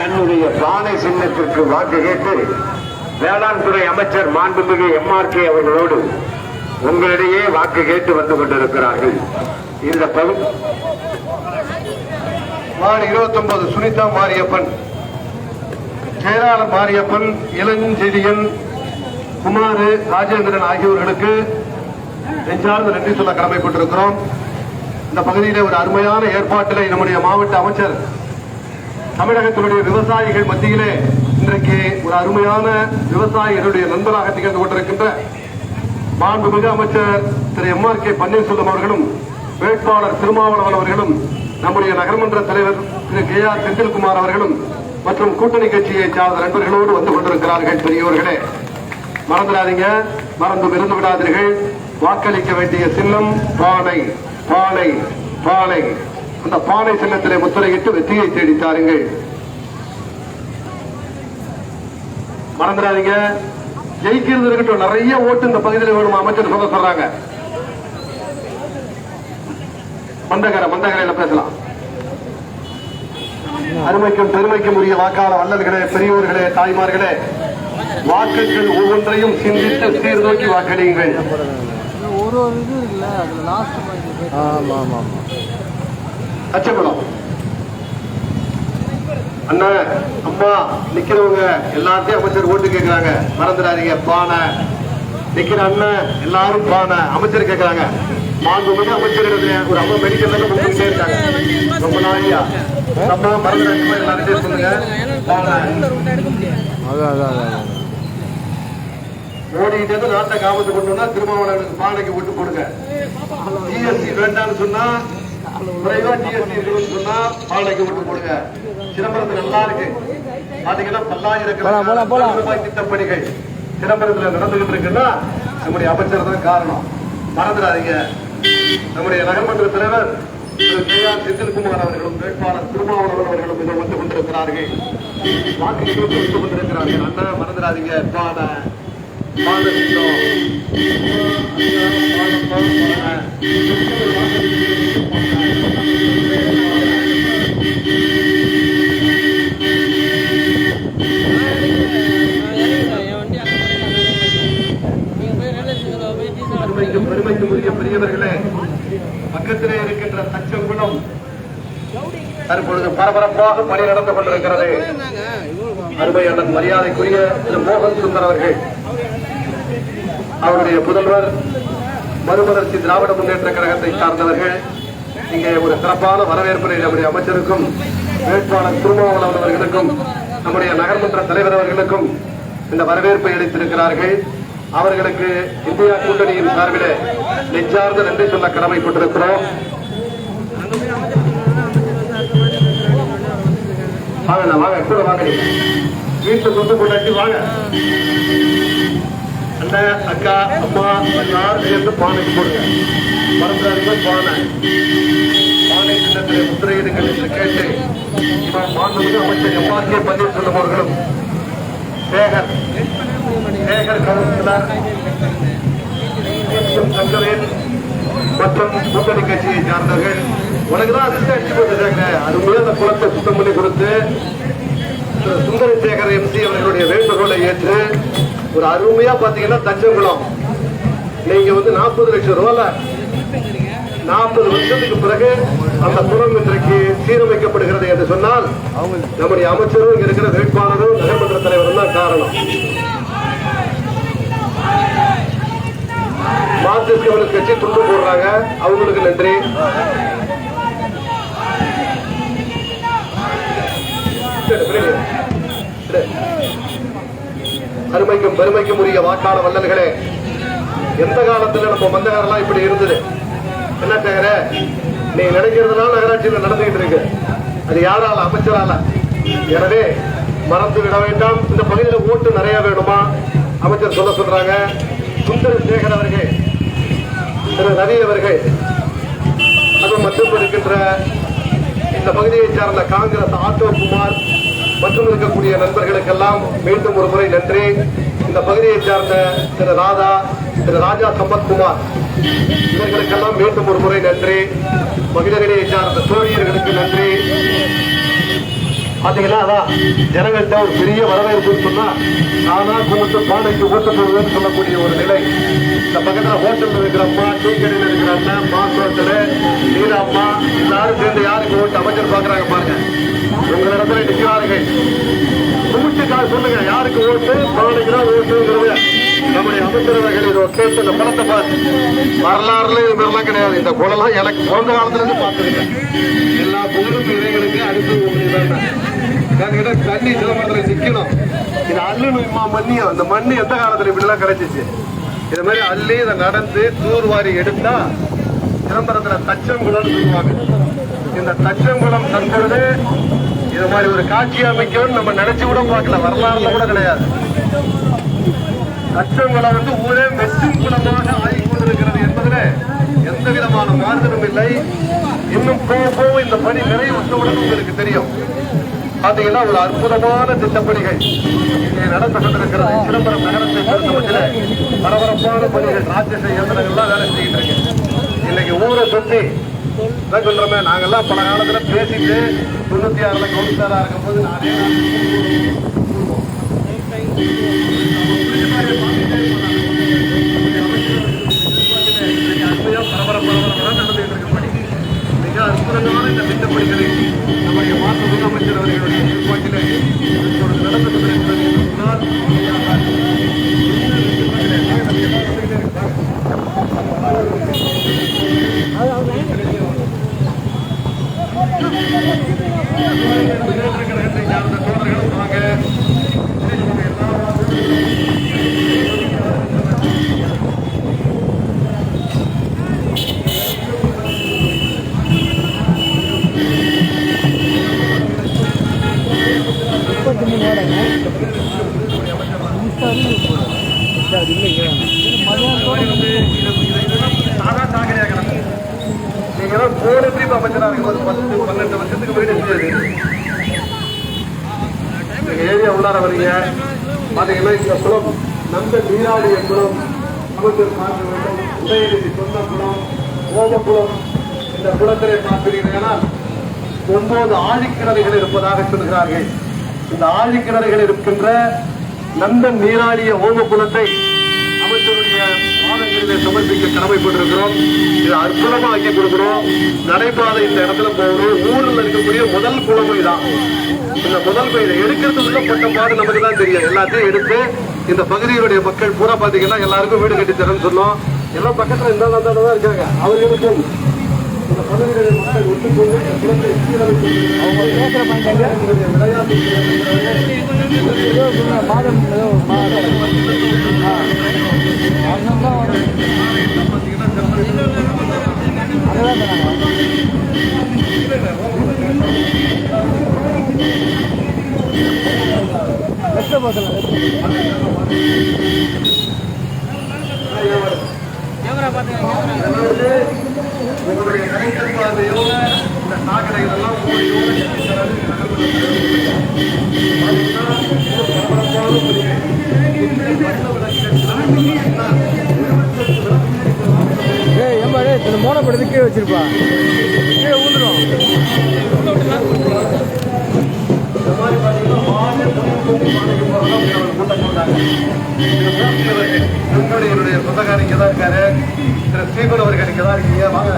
தன்னுடைய பானை சின்னத்திற்கு வாக்கு கேட்டு வேளாண் துறை அமைச்சர் மாண்புமிகு எம்ஆர்கே அவர்களோடு உங்களிடையே வாக்கு கேட்டு வந்து கொண்டிருக்கிறார்கள். இந்த பகுதி இருபத்தொன்பது இருபத்தி ஒன்பது சுனிதா மாரியப்பன் செயலாளர் மாரியப்பன் இளஞ்செழியன் குமார் ராஜேந்திரன் ஆகியோர்களுக்கு நெஞ்சார்ந்த நன்றி சொல்ல கடமைப்பட்டிருக்கிறோம். இந்த பகுதியிலே ஒரு அருமையான ஏற்பாட்டில் நம்முடைய மாவட்ட அமைச்சர் தமிழகத்தினுடைய விவசாயிகள் மத்தியிலே இன்றைக்கு ஒரு அருமையான விவசாயிகளுடைய நண்பராக திகழ்ந்து கொண்டிருக்கின்ற மாண்புமிகு அமைச்சர் Thiru M R K Panneerselvam அவர்களும் வேட்பாளர் திருமாவளவன் அவர்களும் நம்முடைய நகர்மன்ற தலைவர் திரு கே ஆர் செந்தில்குமார் அவர்களும் மற்றும் கூட்டணி கட்சியை சார்ந்த நண்பர்களோடு வந்து கொண்டிருக்கிறார்கள் பெரியவர்களே மறந்துடாதீங்க மறந்து இருந்து விடாதீர்கள். வாக்களிக்க வேண்டிய சின்னம் பானை பானை பானை. அந்த பானை சின்னத்திலே முத்திரையிட்டு வெற்றியை தேடி தாருங்கள். மறந்துடாதீங்க. ஜெயிக்கிறது இருக்கட்டும் நிறைய ஓட்டு இந்த பகுதியில் வேணும்? அமைச்சர் சொல்ல சொல்றாங்க. மந்தகர மந்தகரையில பேசலாம். அருமைக்கும் பெருமைக்கும் உரிய வாக்காள வல்லல்களே பெரியோர்களே தாய்மார்களே வாக்குகள் ஒவ்வொன்றையும் சிந்தித்து சீர்தூக்கி வாக்களியுங்கள். ஒரு ஒரு இது ஆமாம் ஆமாம் ஆமாம். அச்சப்படும். அண்ணா அம்மா நிக்கிறவங்க எல்லாத்தையும் அமைச்சர் ஓட்டு கேட்கிறாங்க மறந்துடாதீங்க பானை. நிக்கிற அண்ணன் எல்லாரும் பானை. அமைச்சர் கேட்கிறாங்க மாண்புமிகு அமைச்சரிடத்துல ஒரு அம்மா மெடிக்கல் கொடுத்துட்டே இருக்காங்க ரொம்ப நாளையா? நம்ம மறந்துடாதீங்க எல்லாரும் சொல்லுங்க. பானை. மோடிகிட்ட இருந்து நாட்டை காமத்து கொண்டுனா திருமாவளவனுக்கு பானைக்கு ஓட்டு போடுங்க. ஜிஎஸ்டி வேண்டாம்னு சொன்னா குறைவா ஜிஎஸ்டி இருக்குன்னு சொன்னா பானைக்கு ஓட்டு போடுங்க. சிதம்பரத்துல நல்லா இருக்கு. பாத்தீங்கன்னா. பல்லாயிரக்கணக்கான ரூபாய் திட்டப்பணிகள் சிதம்பரத்துல நடந்துகிட்டு இருக்குன்னா நம்முடைய அமைச்சர் தான் காரணம். மறந்துடாதீங்க. நம்முடைய நகர்மன்ற தலைவர் திரு கே ஆர் செந்தில்குமார் அவர்களும் வேட்பாளர் திருமாவளவன் அவர்களும் இதை வந்து கொண்டிருக்கிறார்கள். வாக்கு வந்து கொண்டிருக்கிறார்கள். அண்ணா மறந்துடாதீங்க. பானை பானை சின்னம் பானை, பானை, பானை. பெருமைக்கும் பெருமைக்கும் உரிய பெரியவர்களே பக்கத்திலே இருக்கின்ற தச்சங்குளம் தற்பொழுது பரபரப்பாக பணி நடந்து கொண்டிருக்கிறது. அருமை அண்ணன் மரியாதைக்குரிய திரு மோகன் சுந்தர் அவர்கள். அவருடைய புதல்வர் மறுமலர்ச்சி திராவிட முன்னேற்ற கழகத்தை சார்ந்தவர்கள். இங்கே ஒரு சிறப்பான வரவேற்பினை நம்முடைய அமைச்சருக்கும் வேட்பாளர் திருமாவளவன் அவர்களுக்கும் நம்முடைய நகர்மன்ற தலைவர் அவர்களுக்கும் இந்த வரவேற்பை அளித்திருக்கிறார்கள். அவர்களுக்கு இந்தியா கூட்டணியின் சார்பில் நெஞ்சார்ந்த நன்றி சொல்ல கடமைப்பட்டிருக்கிறோம். வாங்க வாங்க கூட வாங்க. வீட்டில் சொத்து கொண்டாட்டி வாங்க. அண்ணன் அக்கா அம்மா எல்லாரும் சேர்ந்து பானைக்கு போடுங்க. மறந்துடாதீங்க பானை. பானை சின்னத்திலே முத்திரையிடுங்கள் என்று கேட்டு இவன் மாண்புமிகு அமைச்சர் எம்ஆர்கே பன்னீர்செல்வம் அவர்களும். சேகர் சேகர் கவுன்சிலர் சங்கரேன் மற்றும் கூட்டணி கட்சியை சார்ந்தவர்கள் உனக்கு தான் அதிர்ஷ்டம் அடிச்சு போட்டுருக்காங்க அருமையா அந்த குளத்தை சுத்தம் பண்ணி கொடுத்து சுந்தரசேகர் எம்ஜி அவர்களுடைய வேண்டுகோளை ஏற்று ஒரு அருமையா பாத்தீங்கன்னா தஞ்சங்குளம் நீங்க வந்து நாற்பது லட்சம் ரூபாய்ல நாற்பது வருஷத்துக்கு பிறகு அந்த குளம் இன்றைக்கு சீரமைக்கப்படுகிறது என்று சொன்னால் நம்முடைய அமைச்சரும் இருக்கிற வேட்பாளரும் நகர்மன்ற தலைவரும் தான் காரணம். மார்க்சிஸ்ட் கம்யூனிஸ்ட் கட்சி துண்டு போடுறாங்க. அவங்களுக்கு நன்றி. சரி, அருமைக்கும் பெருமைக்கும் உரிய வாக்காள வல்லல்களே எந்த காலத்துல நம்ம மந்தகாரெல்லாம் இப்படி இருந்தது? என்ன சேகர நீ நினைக்கிறதுனால நகராட்சியில் நடந்துகிட்டு இருக்கு. அது யாரால அமைச்சரால? எனவே மறந்து விட வேண்டாம். இந்த பகுதியில் ஓட்டு நிறைய வேணுமா? அமைச்சர் சொல்ல சொல்றாங்க. சுந்தர சேகர் அவர்கள் திரு ரவி அவர்கள் அது மற்றும் இருக்கின்ற இந்த பகுதியை சார்ந்த காங்கிரஸ் ஆட்டோ குமார் மற்றும் இருக்கக்கூடிய நண்பர்களுக்கெல்லாம் மீண்டும் ஒரு முறை நன்றி. இந்த பகுதியை சார்ந்த திரு ராதா திரு ராஜா சம்பத்குமார் இவர்களுக்கெல்லாம் மீண்டும் ஒரு முறை நன்றி. மகிழர்களை சார்ந்த தோழியர்களுக்கு நன்றி. பார்த்தீங்கன்னா அதான் ஜனங்கள்கிட்ட ஒரு பெரிய வரவேற்புன்னு சொன்னால் நானாக கும்பிட்டு பானைக்கு ஓட்ட போடுவேன்னு சொல்லக்கூடிய ஒரு நிலை. இந்த பக்கத்தில் ஹோட்டலில் இருக்கிற அம்மா டீ கடையில் இருக்கிற அண்ணன் மாஸ் ஹோட்டலு எல்லாரும் சேர்ந்து யாருக்கு ஓட்டு அமைச்சர் பார்க்குறாங்க பாருங்க. உங்களிடத்துல நிற்கிறார்கள் கும்பிட்டுக்காக சொல்லுங்க யாருக்கு ஓட்டு? பானைக்கு தான் ஓட்டுங்கிறது. நம்முடைய அமைச்சரவைகள் இதை கேட்டு இந்த படத்தை பார்த்து வரலாறுல இது மாதிரிலாம் கிடையாது. இந்த குளம்லாம் எனக்கு பிறந்த காலத்துல இருந்து பார்த்துருக்கேன் எல்லா புகழும் இறைகளுக்கு அடுத்து உங்களுக்கு என்கிட்ட தண்ணி சிதம்பரத்தில் சிக்கணும். இது அள்ளுன்னு இம்மா மண்ணியும். அந்த மண்ணு எந்த காலத்தில் இப்படிலாம் கிடைச்சிச்சு? இது மாதிரி அள்ளி இதை நடந்து தூர்வாரி எடுத்தா சிதம்பரத்தில் தச்சங்குளம்னு சொல்லுவாங்க. இந்த தச்சங்குளம் தற்பொழுது இது மாதிரி ஒரு காட்சி அமைக்கும்னு நம்ம நினைச்சு கூட பார்க்கல. வரலாறுல கூட கிடையாது. தச்சங்குளம் வந்து ஊரே மெச்சும் குளமாக ஆகி கொண்டிருக்கிறது என்பதில் எந்த விதமான மாறுதலும் இல்லை. இன்னும் போக போக இந்த பணி நிறைவுற்றவுடன் உங்களுக்கு தெரியும். பாத்தீங்கன்னா ஒரு அற்புதமான திட்டப்பணிகள் இங்கே நடந்து கொண்டிருக்கிறது. சிதம்பரம் நகரத்தை பொறுத்தமட்டில் பரபரப்பான பணிகள் ராட்சச இயந்திரங்கள்லாம் வேலை செய்யிட்டு இருக்கு. இன்னைக்கு ஊரை சுத்தி என்ன சொல்றோமே நாங்கெல்லாம் பல காலத்துல பேசிட்டு தொண்ணூத்தி ஆறுல கவுன்சிலரா இருக்கும் போது நானே அருமையா பரபர பரபரப்பாக நடந்துகிட்டு இருக்க பணி மிக அற்புதமான இந்த திட்டப்பணிகளை நம்முடைய மாற்று முதலமைச்சர் அவர்களுடைய ஏற்பாட்டிலே இப்பொழுது நடந்து கொண்டிருக்கிறது என்று சொன்னால் சார்ந்த தோழர்களும் வாங்க முப்பத்தி மூணு வாடகை அது இல்லை மதியானம் சாதா சாக்கடையா கிடக்கு நீங்க எல்லாம் போன இருக்கும்போது பத்து பன்னெண்டு வருஷத்துக்கு போயிட்டு இருந்தது ஏரியா உள்ளார வரீங்க பாத்தீங்கன்னா இந்த குளம் நம்ப நீராடிய குளம் அமைச்சர் பார்க்க வேண்டும் உதயநிதி சொந்த குளம் ஓமக்குளம் இந்த குளத்திலே ஏன்னா ஒன்பது ஆழிக்கிணறுகள் இருப்பதாக சொல்கிறார்கள். இந்த ஆழிக்கிணறுகள் இருக்கின்ற நந்தன் நீராடிய ஓமக்குளத்தை அமைச்சருடைய வாதங்களிலே சமர்ப்பிக்க கடமைப்பட்டிருக்கிறோம். இது அற்புதமா ஆக்கி கொடுக்கிறோம் நடைபாதை இந்த இடத்துல போகணும் ஊர்ல இருக்கக்கூடிய முதல் குளம் தான் இந்த முதல் இதை எடுக்கிறதுக்குள்ள பட்ட பாடு நமக்கு தான் தெரியும். எல்லாத்தையும் எடுத்து இந்த பகுதியினுடைய மக்கள் பூரா பாத்தீங்கன்னா எல்லாருக்கும் வீடு கட்டி தரேன்னு சொன்னோம். எல்லாம் பக்கத்துல இந்த தான் இருக்காங்க. அவர்களுக்கும் இந்த பகுதியினுடைய மக்கள் ஒத்துக்கொண்டு இந்த குளத்தை சீரமைத்து அவங்க பேசுகிற பாயிண்ட் அவர்களுடைய விளையாட்டு ஏதோ சொன்ன மாதம் ஏதோ மாதம் ஆ மாதம் தான் கலைஞர் பார்வையோட இந்த சாக்கடைகள் எல்லாம் உங்களுடைய ஏய் ஏம்பா டேய் இந்த மோனை படுத்து கீழே வச்சிருப்பா கீழே ஊந்துடும் இந்த மாதிரி பார்த்தீங்கன்னா கூட்டம் மூர்த்தியவர்கள் என்னுடைய என்னுடைய சொந்தக்காரர் இங்கே தான் இருக்காரு திரு ஸ்ரீபன் அவர்கள் இங்கே தான் இருக்கீங்க வாங்க